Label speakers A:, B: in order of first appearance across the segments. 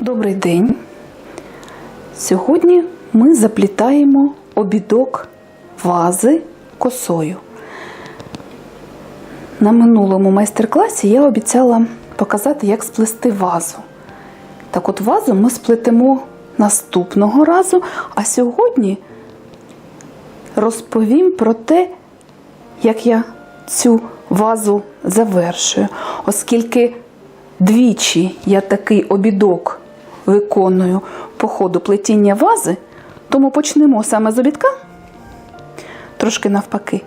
A: Добрий день. Сьогодні ми заплітаємо обідок вази косою. На минулому майстер-класі я обіцяла показати, як сплести вазу. Так от вазу ми сплетемо наступного разу, а сьогодні розповім про те, як я цю вазу завершую, оскільки двічі я такий обідок виконую по ходу плетіння вази, тому почнемо саме з обідка, трошки навпаки,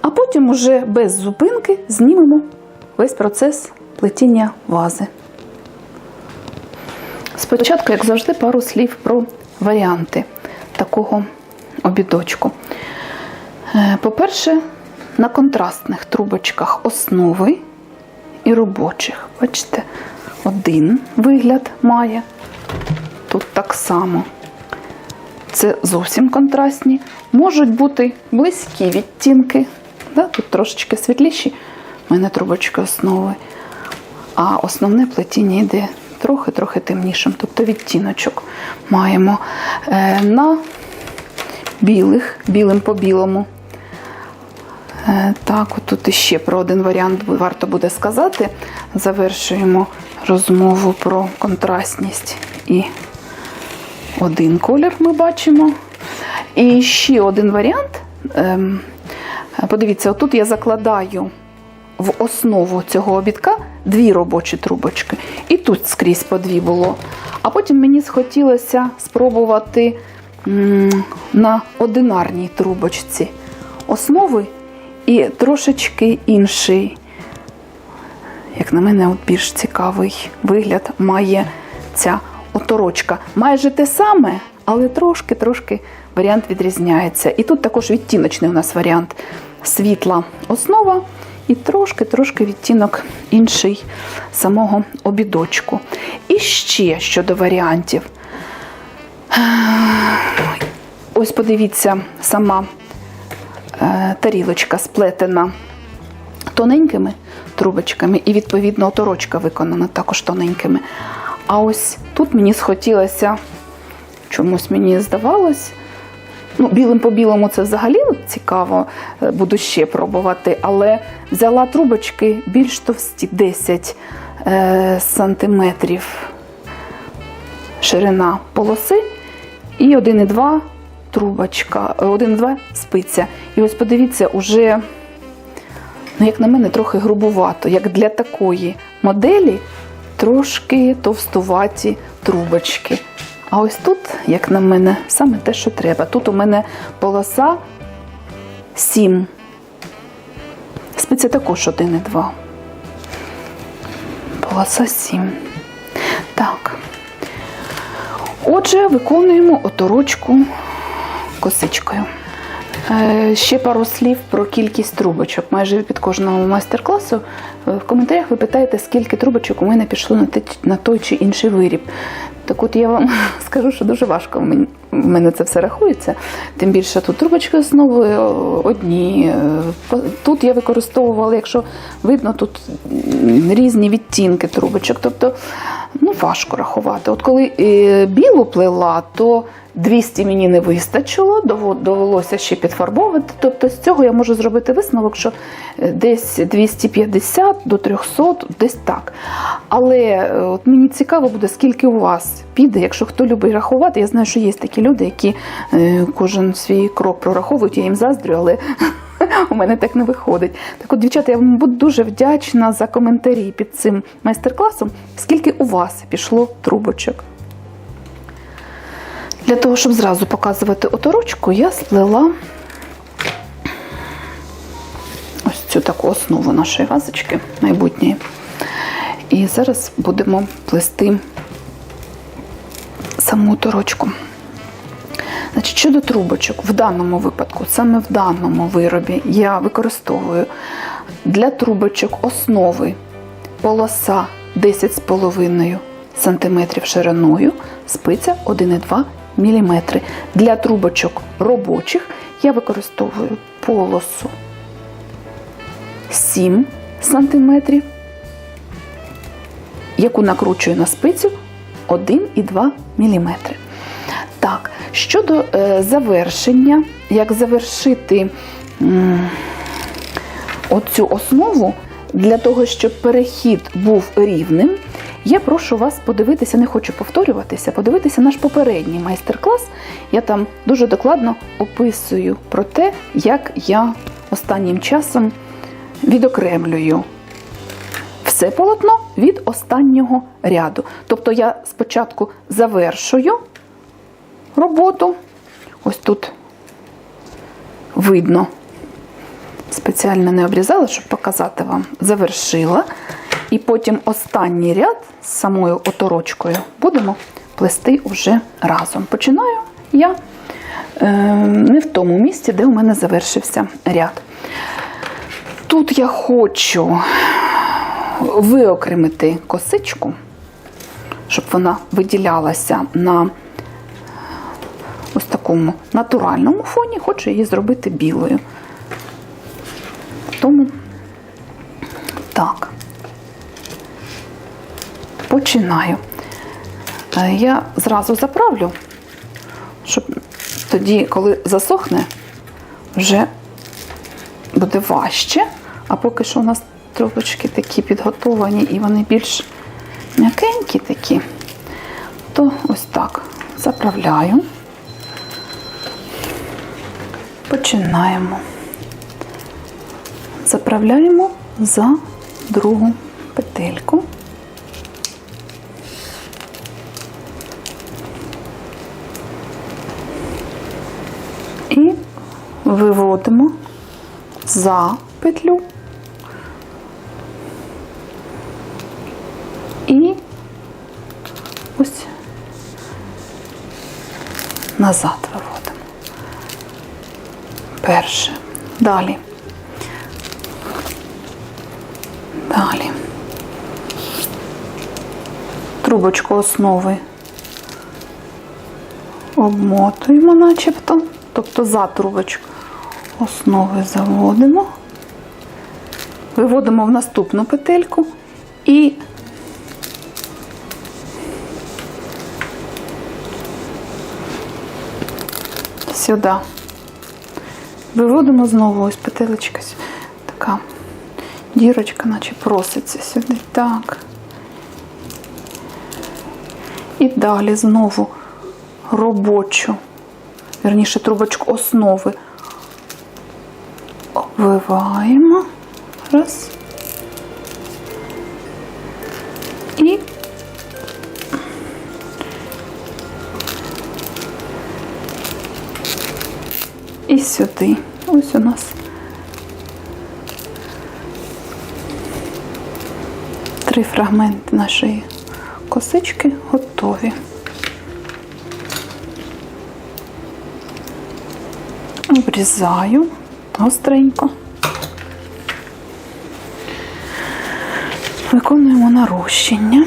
A: а потім уже без зупинки знімемо весь процес плетіння вази. Спочатку, як завжди, пару слів про варіанти такого обідочку. Е, По-перше, на контрастних трубочках основи і робочих. Бачите, один вигляд має. Тут так само. Це зовсім контрастні. Можуть бути близькі відтінки. Да? Тут трошечки світліші. У мене трубочки основи. А основне плетіння йде трохи-трохи темнішим. Тобто відтіночок маємо Е, на білих, білим по білому. Е, Так, тут іще про один варіант варто буде сказати. Завершуємо розмову про контрастність і один колір ми бачимо. І ще один варіант. Ем, Подивіться, отут я закладаю в основу цього обідка дві робочі трубочки. І тут скрізь по дві було. А потім мені схотілося спробувати на одинарній трубочці основи і трошечки інший, як на мене, от більш цікавий вигляд має ця оторочка. Майже те саме, але трошки-трошки варіант відрізняється. І тут також відтіночний у нас варіант світла основа і трошки-трошки відтінок інший самого обідочку. І ще щодо варіантів. Ось подивіться, сама е, тарілочка сплетена тоненькими трубочками, і, відповідно, оторочка виконана також тоненькими. А ось тут мені схотілося, чомусь мені здавалось, ну, білим по білому це взагалі цікаво, е, буду ще пробувати, але взяла трубочки більш товсті 10 е, сантиметрів ширина полоси і 1,2 трубочка, е, 1,2 спиця. І ось подивіться, уже, ну, як на мене, трохи грубувато, як для такої моделі трошки товстуваті трубочки. А ось тут, як на мене, саме те, що треба. Тут у мене полоса 7. Спиця також 1,2. Полоса 7. Так. Отже, виконуємо оторочку косичкою. Е, Ще пару слів про кількість трубочок. Майже під кожного майстер-класу е, в коментарях ви питаєте, скільки трубочок у мене пішло на той чи інший виріб. Так от я вам скажу, що дуже важко в мен- в мене це все рахується. Тим більше тут трубочки основи е, одні. е, Тут я використовувала, якщо видно, тут різні відтінки трубочок. Тобто ну, важко рахувати. От коли е, білу плела, то 200 мені не вистачило, довелося ще підфарбовувати. Тобто з цього я можу зробити висновок, що десь 250 до 300, десь так. Але от мені цікаво буде, скільки у вас піде, якщо хто любить рахувати. Я знаю, що є такі люди, які е, кожен свій крок прораховують, я їм заздрю, але у мене так не виходить. Так от, дівчата, я вам буду дуже вдячна за коментарі під цим майстер-класом, скільки у вас пішло трубочок. Для того, щоб зразу показувати оторочку, я сплела ось цю таку основу нашої вазочки майбутньої. І зараз будемо плести саму оторочку. Значить, щодо трубочок, в даному випадку, саме в даному виробі, я використовую для трубочок основи полоса 10,5 см шириною, спиця 1,2 мм. Для трубочок робочих я використовую полосу 7 см, яку накручую на спицю 1,2 мм. Так, щодо е, завершення, як завершити оцю основу, для того, щоб перехід був рівним, я прошу вас подивитися, не хочу повторюватися, подивитися наш попередній майстер-клас. Я там дуже докладно описую про те, як я останнім часом відокремлюю все полотно від останнього ряду. Тобто я спочатку завершую роботу. Ось тут видно. Спеціально не обрізала, щоб показати вам. Завершила. І потім останній ряд з самою оторочкою будемо плести вже разом. Починаю я е, не в тому місці, де у мене завершився ряд. Тут я хочу виокремити косичку, щоб вона виділялася на ось такому натуральному фоні, хочу її зробити білою. Тому так, починаю. Е, Я зразу заправлю, щоб тоді, коли засохне, вже буде важче. А поки що у нас трубочки такі підготовані і вони більш м'якенькі такі, то ось так заправляю. Починаємо. Заправляємо за другу петельку. І виводимо за петлю і ось назад виводимо. Перше. Далі. Далі. Трубочку основи обмотуємо начебто, тобто за трубочку основи заводимо, виводимо в наступну петельку і сюди. Виводимо знову ось петелечка така дірочка, наче проситься сюди. Так. І далі знову робочу, верніше трубочку основи обвиваємо. Раз. І і сюди. Ось у нас три фрагменти нашої косички готові. Обрізаю гостренько. Виконуємо нарощення.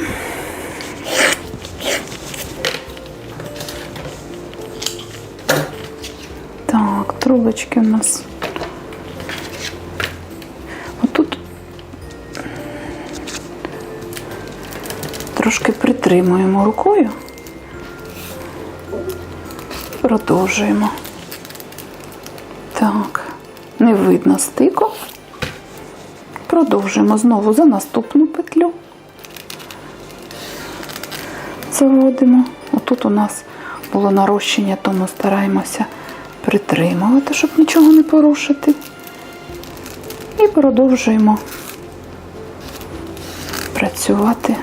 A: Так, у нас. Отут трошки притримуємо рукою. Продовжуємо. Так, не видно стику. Продовжуємо знову за наступну петлю. Заводимо. Отут у нас було нарощення, тому стараємося притримувати, щоб нічого не порушити. І продовжуємо працювати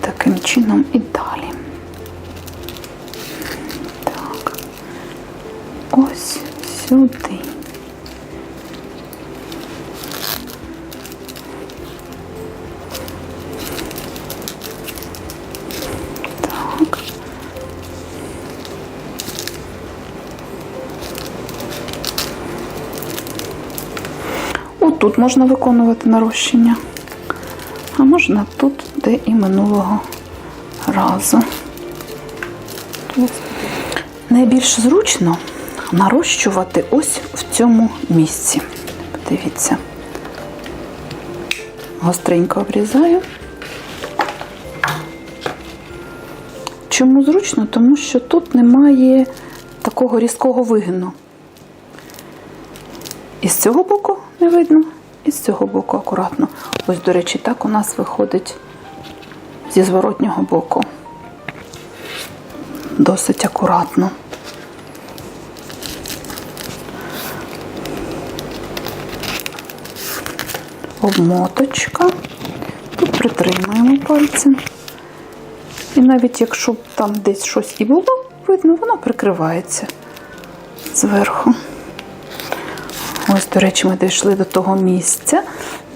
A: таким чином і далі. Так. Ось сюди. Отут можна виконувати нарощення, а можна тут, де і минулого разу.
B: тут?
A: Найбільш зручно нарощувати ось в цьому місці. Подивіться. Гостренько обрізаю. Чому зручно? Тому що тут немає такого різкого вигину. І з цього боку не видно, і з цього боку акуратно. Ось, до речі, так у нас виходить зі зворотнього боку. Досить акуратно. Обмоточка. Тут притримуємо пальцем. І навіть якщо там десь щось і було видно, воно прикривається зверху. Ось, до речі, ми дійшли до того місця,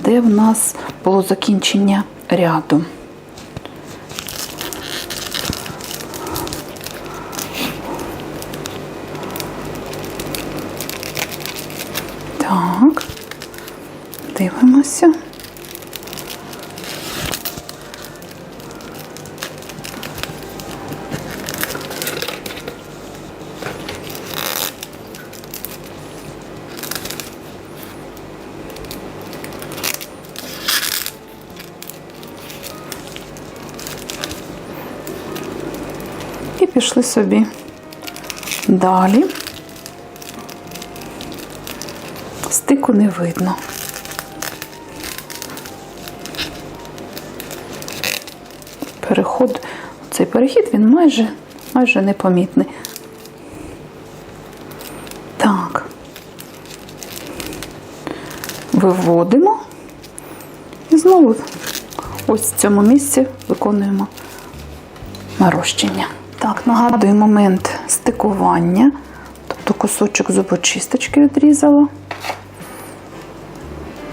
A: де в нас було закінчення ряду. Так, дивимося. І пішли собі далі. Стику не видно. Переход, цей перехід він майже, майже непомітний. Так. Виводимо і знову ось в цьому місці виконуємо нарощення. Так, нагадую момент стикування. Тобто кусочок зубочисточки відрізала,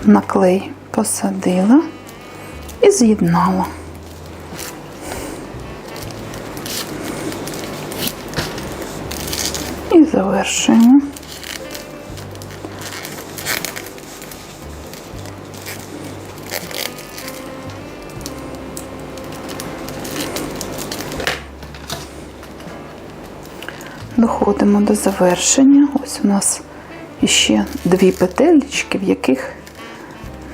A: на клей посадила і з'єднала. І завершуємо. Доходимо до завершення. Ось у нас іще дві петельки, в яких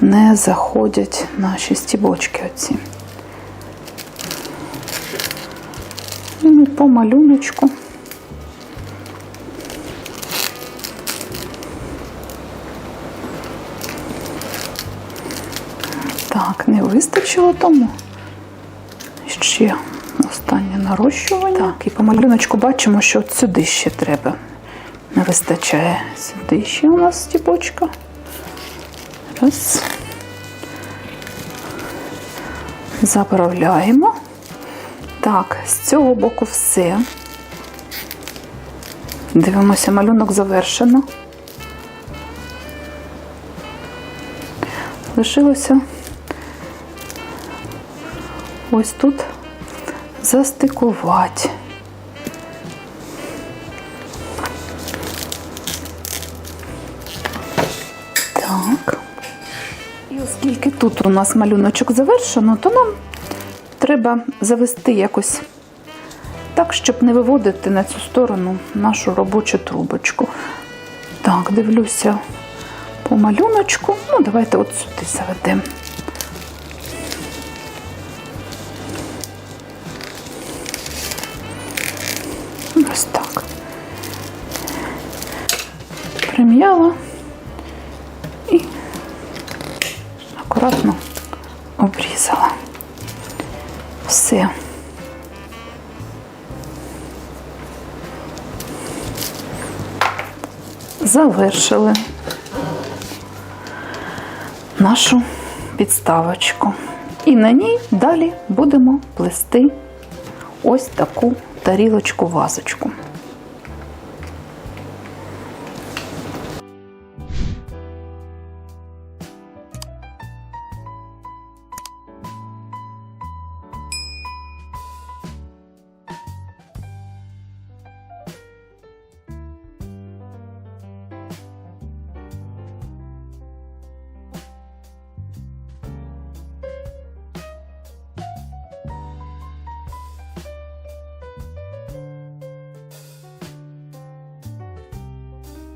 A: не заходять наші стібочки оці. І ми по малюночку. Так, не вистачило тому. Ще останнє нарощування. Так, і по малюночку бачимо, що от сюди ще треба. Не вистачає. Сюди ще у нас стіпочка. Раз. Заправляємо. Так, з цього боку все. Дивимося, малюнок завершено. Лишилося ось тут застикувати. Так. І оскільки тут у нас малюночок завершено, то нам треба завести якось так, щоб не виводити на цю сторону нашу робочу трубочку. Так, дивлюся по малюночку. Ну, давайте от сюди заведемо. Прим'яла і акуратно обрізала. Все. Завершили нашу підставочку. І на ній далі будемо плести ось таку тарілочку-вазочку.